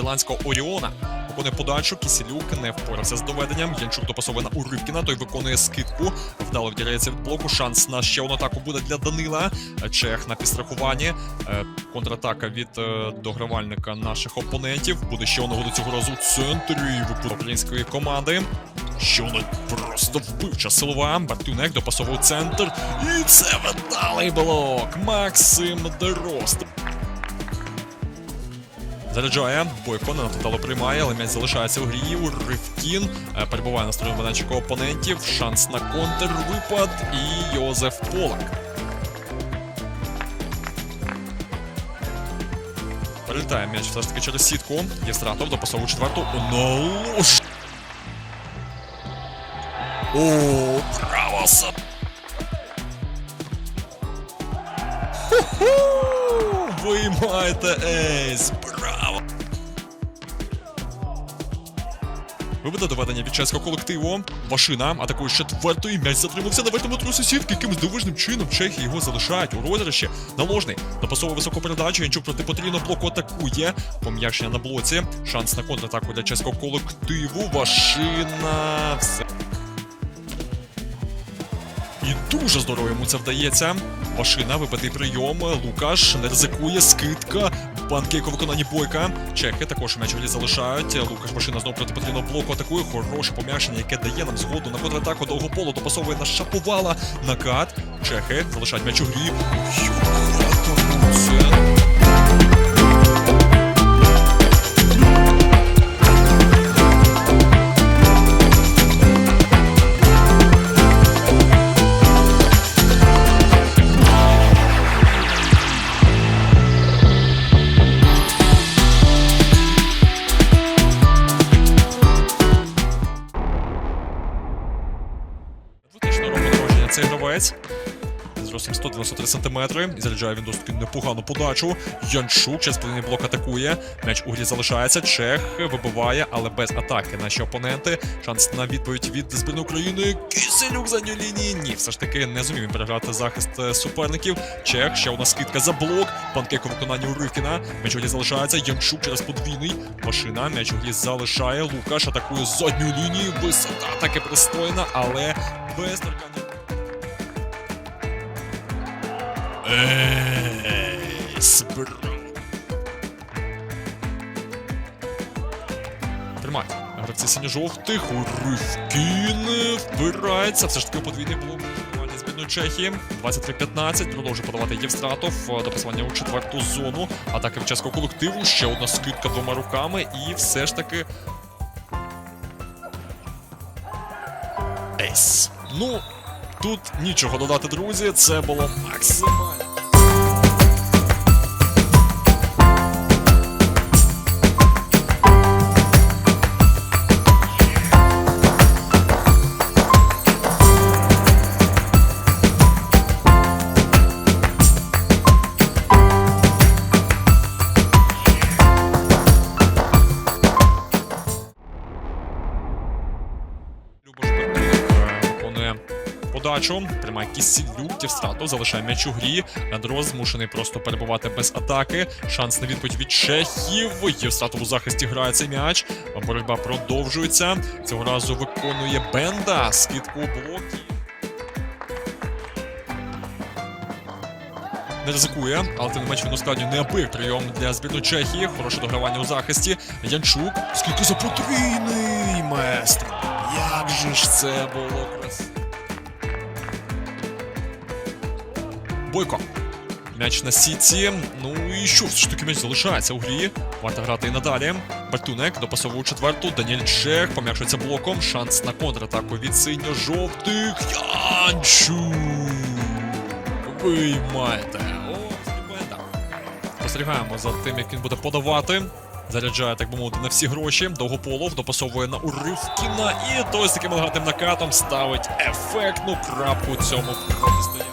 нідерландського Оріона. Виконує подачу, Кісілюк не впорався з доведенням. Янчук допасовує на Уривкіна, той виконує скидку. Вдало вділяється від блоку. Шанс на ще одну атаку буде для Данила. Чех на підстрахуванні. Е, Контратака від е, догравальника наших опонентів. Буде ще одного до цього разу у центрі української команди. Що вона просто вбивча силова. Бартюнек допасовує центр. І це видалий блок. Максим Дерост. Заряджає, Бойко не натотало приймає, але м'яч залишається у грі. Ривкін е, перебуває на стороні майданчика опонентів. Шанс на контр, випад і Йозеф Полак. Перелітає м'яч все ж таки через сітку. Єстратов допасовує четверту. Налож. О, право за... Ху-ху! Виймаєте ейс! Вибите доведення від чеського колективу. Машина атакує з четвертої. М'яч затримався на верхньому трусі сітки. Якимось дивижним чином чехи його залишають у розіграші. Наложний допасовує високу передачу. Янчук проти потрібного блоку атакує. Пом'якшення на блоці. Шанс на контратаку для чеського колективу. Машина. Все. І дуже здорово йому це вдається. Машина, вибитий прийом. Лукаш не ризикує, скидка. Панкейк у виконанні бойка. Чехи також м'яч голі залишають. Лукаш машина знову проти потрібного блоку атакує. Хороше пом'якшення, яке дає нам згоду на контратаку довго полу. Допасовує на шапувала Накат. Чехи залишають м'яч у грі. Цей гравець. З ростом 193 см. І заряджає він досить непогану подачу. Янчук через половинний блок атакує. М'яч у грі залишається. Чех вибиває, але без атаки. Наші опоненти. Шанс на відповідь від збірної України. Киселюк за ню лінії. Ні, все ж таки не зумів він переграти захист е, суперників. Чех, ще одна скидка за блок. Панкейк у виконанні Уривкіна. М'яч у грі залишається. Янчук через подвійний. Машина. М'яч у грі залишає. Лукаш атакує з задньої лінії. Висота таки пристойна, але без торкання. Ейс, бро. Тримай. Гравці синьо-жовтих. Ривкін впирається. Все ж таки подвійний блок збірної Чехії. 23-15. Продовжує подавати Євстратов. До посилання у четверту зону. Атаки в чеського колективу. Ще одна скидка двома руками. І все ж таки. Ейс. Ну, тут нічого додати, друзі. Це було максимально. Подачу. Приймає Кісілюк, Тівстратов, залишає м'яч у грі. Андро змушений просто перебувати без атаки. Шанс на відповідь від чехів. Євстратов у захисті грає цей м'яч. Боротьба продовжується. Цього разу виконує Бенда. Скидку блоки. Не ризикує, але тим не менш він ускладнює неабияк прийом для збірної Чехії. Хороше догравання у захисті. Янчук. Скільки за потрійний маестро. Як же ж це було красиво. Бойко. М'яч на сітці. Ну і що, все ж таки м'яч залишається у грі. Варто грати і надалі. Бартунек допасовує у четверту. Даніель Чех пом'якшується блоком. Шанс на контратаку від синьо-жовтих. Янчук. Виймаєте. О, стипенда. Спостерігаємо за тим, як він буде подавати. Заряджає, так би мовити, на всі гроші. Довгополов допасовує на уривкіна. І той з таким легатим накатом ставить ефектну крапку цьому протистоянні.